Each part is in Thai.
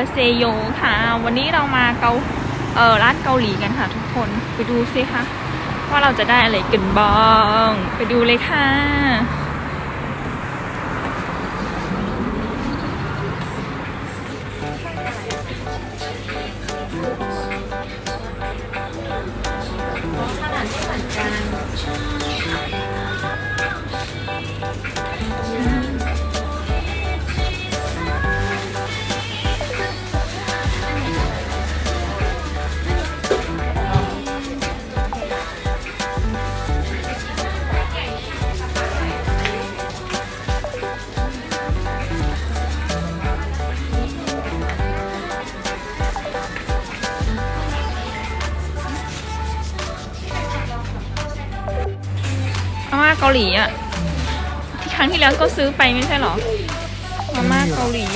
ยเซโยค่ะ วันนี้เรามาเกาเออร้านเกาหลีกันค่ะทุกคนไปดูสิคะว่าเราจะได้อะไรกันบ้าง ไปดูเลยค่ะ หลีอะ ที่ครั้งที่แล้วก็ซื้อไปไม่ใช่เหรอ มาม่าเกาหลี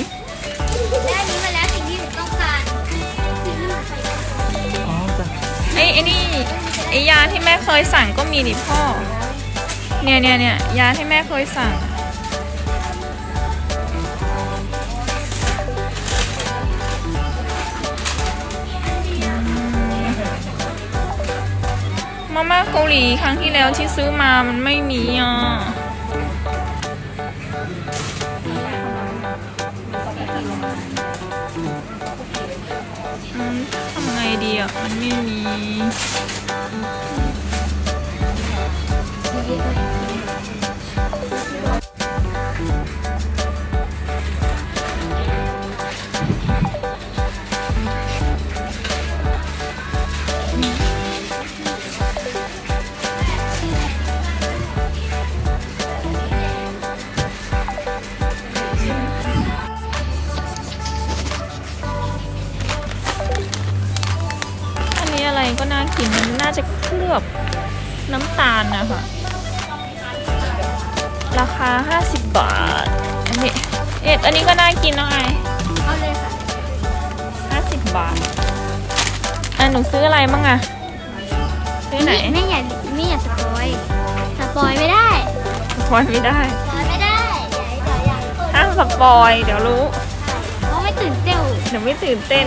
ได้อันนี้มาแล้วสิ่งที่หนูต้องการสิ่งที่หนูใส่อ๋อจ้ะไอ้ไอ้นี่ไอ้ยาที่แม่เคยสั่งก็มีนี่พ่อ เนี่ยเนี่ยเนี่ยยาที่แม่เคยสั่ง มาม่าเกาหลีครั้งที่แล้วที่ซื้อมามันไม่มีอะทำไงดีอะ มันไม่มี ราคา 50 บาท อันนี้เอ็ดอันนี้ก็น่ากินน้องไอเอาเลยค่ะ50 บาทอะหนูซื้ออะไรบ้างอะซื้อไหนไม่อย่าไม่อย่าสปอยสปอยไม่ได้สปอยไม่ได้สปอยไม่ได้เดี๋ยวอย่าห้ามสปอยเดี๋ยวรู้เพราะไม่ตื่นเต้นเดี๋ยวไม่ตื่นเต้น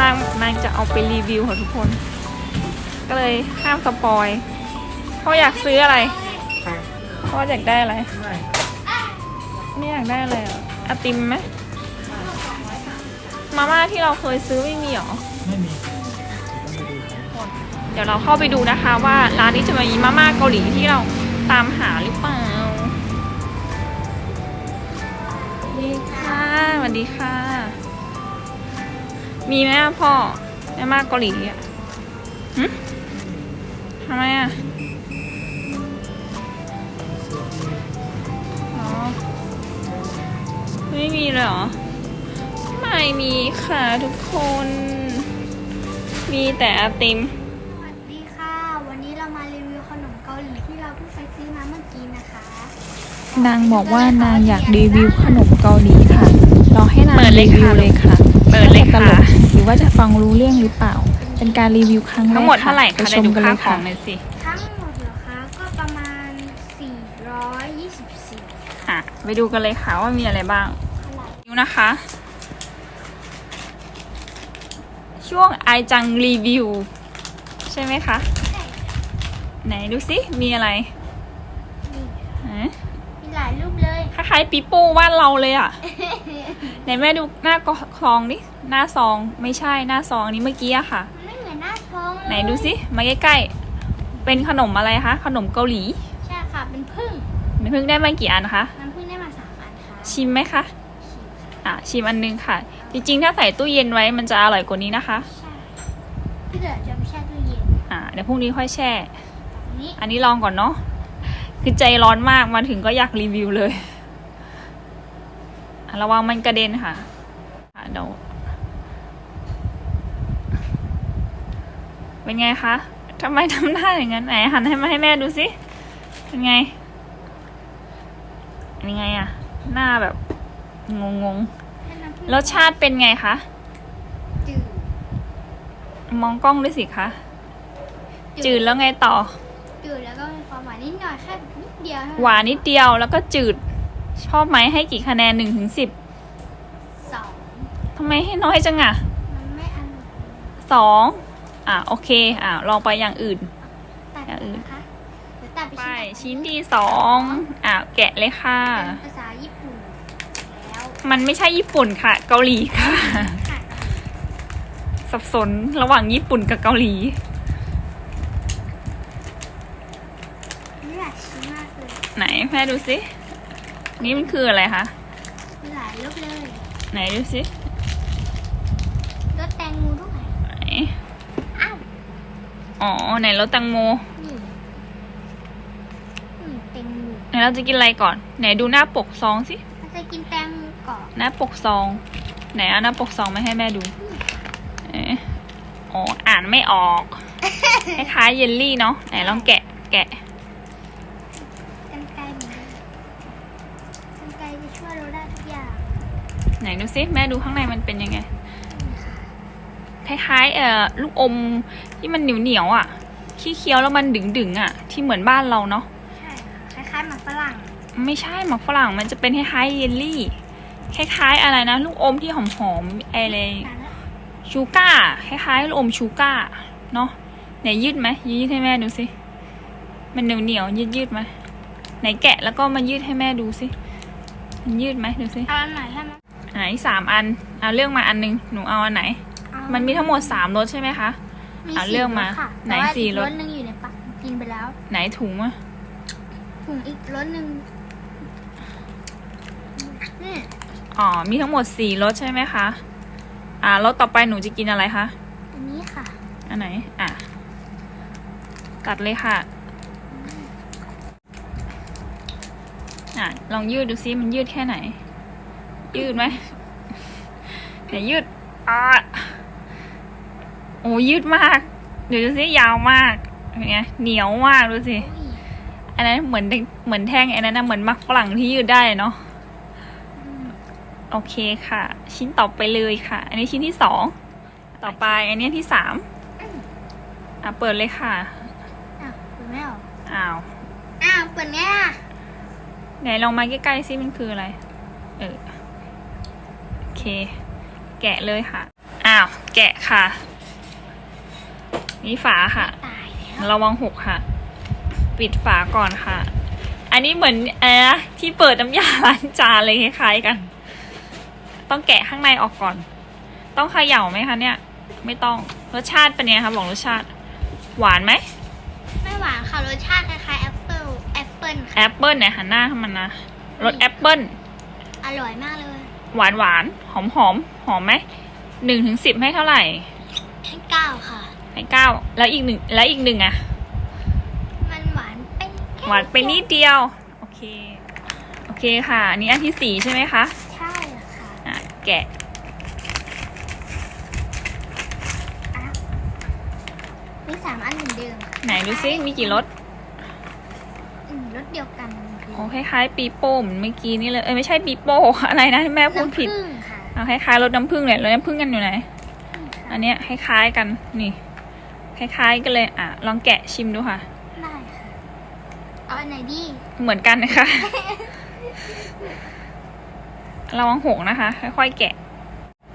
นางนางจะเอาไปรีวิวค่ะทุกคน ก็เลยห้ามสปอย พ่ออยากซื้ออะไร พ่ออยากได้อะไร ไม่ไม่อยากได้อะไรเหรอไอติมไหมมาม่าที่เราเคยซื้อไม่มีหรอ ไม่มีต้องไปดูกันเดี๋ยวเราเข้าไปดูนะคะว่าร้านนี้จะมีมาม่าเกาหลีที่เราตามหาหรือเปล่าสวัสดีค่ะสวัสดีค่ะ มีไหมอะพ่อมาม่าเกาหลีอะหึทำไมอะ ไม่มีเลยเหรอ ไม่มีค่ะทุกคน มีแต่ไอติม สวัสดีค่ะ วันนี้เรามารีวิวขนมเกาหลีที่เราเพิ่งไปซื้อมาเมื่อกี้นะคะนางบอกว่านางอยากรีวิวขนมเกาหลีค่ะ เราให้นางเปิดเลยรีวิวค่ะเลยค่ะเปิดเลยว่าจตค่ะ กหรือว่าจะฟังรู้เรื่องหรือเปล่า เป็นการรีวิวครั้งแรกทั้งหมดเท่าไหร่ไปคะชได้มดูกันค่าเลยขอค่ะงหน่อยสิ ทั้งหมดเหรอคะ ก็ประมาณ 424 อะ ไปดูกันเลยค่ะว่ามีอะไรบ้างเท่าไหร่ดูนะคะ ช่วงไอจังรีวิว ใช่ไหมคะ ไหนดูสิมีอะไรนี่ฮะมีหลายรูปเลยคล้ายๆปีโป้ว่านเราเลยอะไหนแม่ดูหน้ากคลองดิหน้าซองไม่ใช่หน้าซองอันนี้เมื่อกี้อะค่ะมันไม่เหมือนหน้าท้องเลยไหนดูสิมาใกล้ๆเป็นขนมอะไรคะขนมเกาหลี ใช่ค่ะเป็นพึ่ง เพิ่งได้มากี่อันคะมันเพิ่งได้มาสามอันค่ะชิมไหมคะ อะชิมอันนึงค่ะ จริงๆ ถ้าใส่ตู้เย็นไว้มันจะอร่อยกว่านี้นะคะ ใช่ที่เหลือจะไปแช่ตู้เย็นอะเดี๋ยวพรุ่งนี้ค่อยแช่อันนี้อันนี้ลองก่อนเนาะ คือใจร้อนมากมาถึงก็อยากรีวิวเลยอะระวังมันกระเด็นค่ะอะเดี๋ยวเป็นไงคะทำไมทำหน้าอย่างนั้นไหนหันให้มาให้แม่ดูสิ เป็นไง เป็นไงอะหน้าแบบงงให้น้ำผึ้งๆรสชาติเป็นไงคะจืดมองกล้องด้วยสิคะจืดแล้วไงต่อ จืดแล้วก็มีความหวานนิดหน่อยแค่นิดเดียวเท่าหวานนิดเดียวแล้วก็จืด ชอบไหมให้กี่คะแนนหนึ่งถึงสิบหำไมให้น้อยจังอะมันไม่อร่อยสองอะโอเค อะลองไปอย่างอื่นตัดอย่างอื่น ชิ้นต่อไปชิ้นที่สองอะแกะเลยค่ะ เป็นภาษาญี่ปุ่นแล้วมันไม่ใช่ญี่ปุ่นค่ะ เกาหลีค่ะ ค่ะสับสนระหว่างญี่ปุ่นกับเกาหลี นี่หลายชิ้นมากเลยไหนแม่ดูสิ นี่มันคืออะไรคะ มีหลายรสเลยไหนดูสิรสแตงโมด้วยไหนอ้าว อ๋อ ไหนรสแตังโม นี่อืมแตงโม ไห นเราจะกินอะไรก่อน ไหนดูหน้าปกซองสิเราจะกินแตงโมก่อนหน้าปกซอง ไหนเอาหน้าปกซองมาให้แม่ดูเอ๊ะอ๋ออ่านไม่ออก คล้ายๆเยลลี่เนาะไหนลองแกะ แกะ กันไกลเหมือนกันกันไกลจะช่วยเราได้ทุกอย่างไหนดูสิแม่ดูข้างในมันเป็นยังไง คล้ายๆเอ่อลูกอมที่มันเหนียวเหนียวๆอะ ขี้เคี้ยวแล้วมันดึงดึงๆอะ ที่เหมือนบ้านเราเนาะใช่ค่ะค ล้ายๆหมากฝรั่งไม่ใช่หมักฝรั่งมันจะเป็นคล้ายๆเยลลี่ คล้ายๆอะไรนะลูกอมที่หอมๆอะไรนานแล้วชูก้าคล้ายๆลูกอมชูก้าเนาะไหนยืดไหมยืดให้แม่ดูสิมันเหนียวเหนียวๆยืดยืดๆไหมไหนแกะแล้วก็มายืดให้แม่ดูสิมันยืดไหมดูสิเอาอันไหนให้มันไหนสามอันเอาเลือกมาอันหนึงหนูเอาอันไหนเอามันมีทั้งหมดสามรสใช่ไหมคะอะสี่เลือกมาสค่ะไหนแต่ว่าสี่อีกรรสสหนึงอยู่ในปากกินไปแล้ว ไหนถุงอะ ถุงอีกรสหนึ่งนี่อ๋อ มีทั้งหมดสี่รสใช่ไหมคะ อ่ารสต่อไปหนูจะกินอะไรคะ อันนี้ค่ะ อันไหน อะ ตัดเลยค่ะ อะ ลองยืดดูซิมันยืดแค่ไหน ยืดไหมไหนยืด อะโอ้ยืดมาก เดี๋ยวดูซิยาวมากเป็นไงเหนียวมากดูสิ อุ้ยอันนั้นเหมือนเหมือนแท่งอันนั้นนะเหมือนมักฝรั่งที่ยืดได้เนาะโอเคค่ะ ชิ้นต่อไปเลยค่ะ อันนี้ชิ้นที่สองต่อไป อันนี้ที่สามอะเปิดเลยค่ะอ้าวเปิดไม่ออกอ้าวอ้าวเปิดไงอะไหนลองมาใกล้ๆซิมันคืออะไรเออโอเค แกะเลยค่ะอ้าวแกะค่ะ นี่ฝาค่ะตายแล้วระวังหกค่ะ ปิดฝาก่อนค่ะ อันนี้เหมือนเออที่เปิดน้ำยาล้างจานเลยคล้ายๆกัน ต้องแกะข้างในออกก่อน ต้องเขย่าไหมคะเนี่ย ไม่ต้องรสชาติเป็นไงคะบอกรสชาติ หวานไหมไม่หวานค่ะรสชาติคล้ายๆแอปเปิลแอปเปิลค่ะแอปเปิลเนี่ยหันหน้าเข้ามันนะรสแอปเปิลอร่อยมากเลย หวานหวานหอมหอมหอมไหมหนึ่งถึงสิบให้เท่าไหร่ให้เก้าค่ะ ให้เก้าแล้วอีกหนึ่งแล้วอีกหนึ่งอะ มันหวานไปแค่ หวานไปนิดเดียว โอเค โอเคค่ะ อันนี้อันที่สี่ใช่ไหมคะ ใช่ค่ะอะ แกะอะมีสามอันเหมือนเดิมค่ะไหนดูซิ มีกี่รสอืมรสเดียวกันโอ้คล้ายๆปีโป้เหมือนเมื่อกี้นี่เลย เอ้ยไม่ใช่ปีโป้ อะไรนะที่แม่พูดผิด น้ำผึ้งค่ะเอาคล้ายๆรสน้ำผึ้งเลยรสน้ำผึ้งกันอยู่ไหน อันเนี้ยคล้ายๆกัน นี่ คล้ายๆกันเลย อะ ลองแกะชิมดูค่ะได้ค่ะ เอาอันไหนดีเหมือนกันนะคะระวังหกนะคะ ค่อยๆแกะ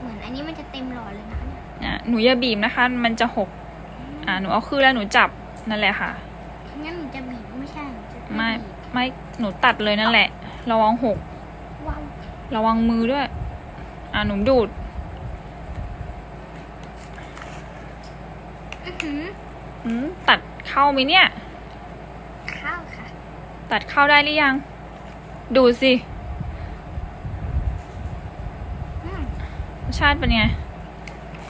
เหมือนอันนี้มันจะเต็มหลอดเลยนะคะเนี่ยอะหนูอย่าบีบนะคะ มันจะหก อ่าหนูเอาคือแล้วหนูจับนั่นแหละค่ะ งั้นหนูจะบีบไม่ใช่หนูจะไม่บีบไม่หนูตัดเลยนั่นแหละ ระวังหก ว้าวระวังมือด้วย อ่าหนูดูด อื้อหืออืมตัดเข้าไหมเนี่ยข้าวค่ะ ตัดเข้าได้หรือยัง ดูดสิอืมรสชาติเป็นไง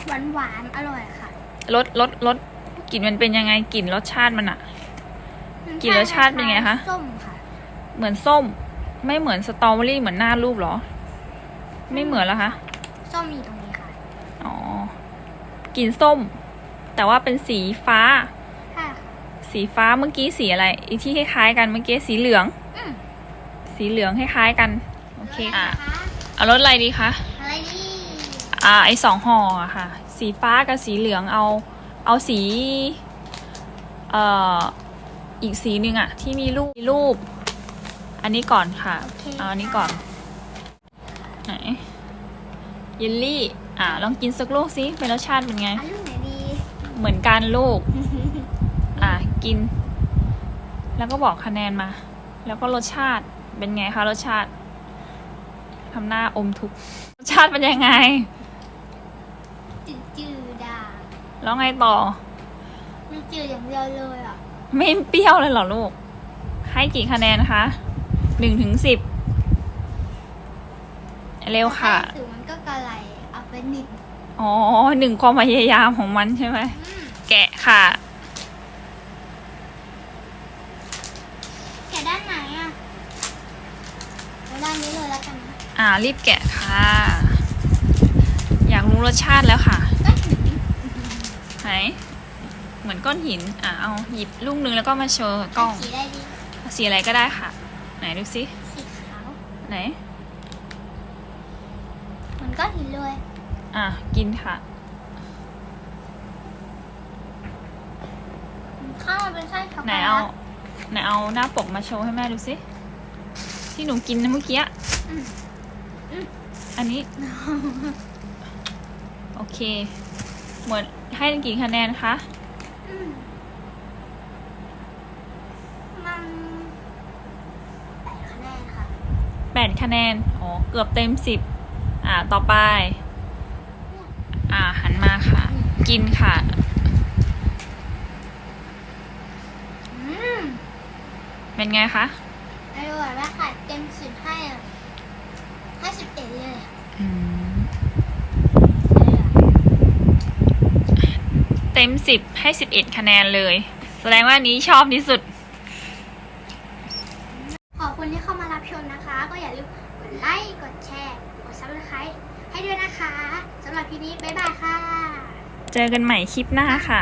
หวานหวานๆอร่อยค่ะ รสรสรสกลิ่นมันเป็นยังไงกลิ่นรสชาติมันอะกลิ่นรสชาติเป็นไงคะ ส้มค่ะ เหมือนส้ม ไม่เหมือนสตรอเบอรี่เหมือนหน้ารูปเหรอ ไม่เหมือนแล้วคะ ส้มอยู่ตรงนี้ค่ะ อ๋อ กลิ่นส้ม แต่ว่าเป็นสีฟ้าค่ะ สีฟ้าเมื่อกี้สีอะไร อีที่คล้ายๆกันเมื่อกี้สีเหลือง อืมสีเหลืองคล้ายๆกัน โอเคอะแล้วนะคะเอารสอะไรดีคะ อะไรดีอ่า ไอสองห่ออะค่ะ สีฟ้ากับสีเหลืองเอา เอาสี เอ่อ อีกสีหนึ่งอะที่มีรูปมีรูป อันนี้ก่อนค่ะโอเคเอาอันนี้ก่อน ไหนเยลลี่ อ่า ลองกินสักลูกสิเป็นรสชาติเป็นไง อันลูกไหนดี เหมือนกันลูกอะ กิน แล้วก็บอกคะแนนมา แล้วก็รสชาติเป็นไงคะรสชาติทำหน้าอมทุกข์รสชาติเป็นยังไง จืดจืดอะแล้วไงต่อ มันจืดอย่างเดียวเลยอะ ไม่เปรี้ยวเลยเหรอลูก ให้กี่คะแนนคะหนึ่งถึงสิบเร็วค่ะถ้าถึงมันก็กระไรเอาเป็นหนึ่งอ๋อหนึ่งความพยายามของมันใช่ไหมอืมแกะค่ะ แกะด้านไหนอะเอาด้านนี้เลยแล้วกันนะ อ่ารีบแกะค่ะ อยากรู้รสชาติแล้วค่ะก็ถึงไหน เหมือนก้อนหิน อะเอาหยิบลูกนึงแล้วก็มาโชว์กล้อง สีได้ดีสีอะไรก็ได้ค่ะ ไหนดูสิ สีขาว ไหน เหมันก็หินเลย อะกินค่ะ ข้าวมันเป็นไส้ช็อกโกไหนแลเอาตไหนเอาหน้าปกมาโชว์ให้แม่ดูสิ ที่หนูกินนะเมื่อกี้อะอืม อืมอันนี้ โอเคเหมือนให้กี่คะแนนคะอืมมันแปดคะแนนค่ะแปดคะแนน อ๋อ เกือบเต็มสิบ อ่า ต่อไป อ่า หันมาค่ะ กินค่ะอืมเป็นไงคะ อร่อยมากค่ะเต็มสิบให้อะให้สิบเอ็ด เลยอะอืมเลยอะเต็มสิบให้สิบเอ็ดคะแนนเลย แสดงว่าอันนี้ชอบที่สุด ขอบคุณที่เข้ามารับชมนะคะ ก็อย่าลืมกดไลค์กดแชร์กดซับสไครต์ให้ด้วยนะคะสำหรับทีนี้ บ๊ายบายค่ะ เจอกันใหม่คลิปหน้าค่ะ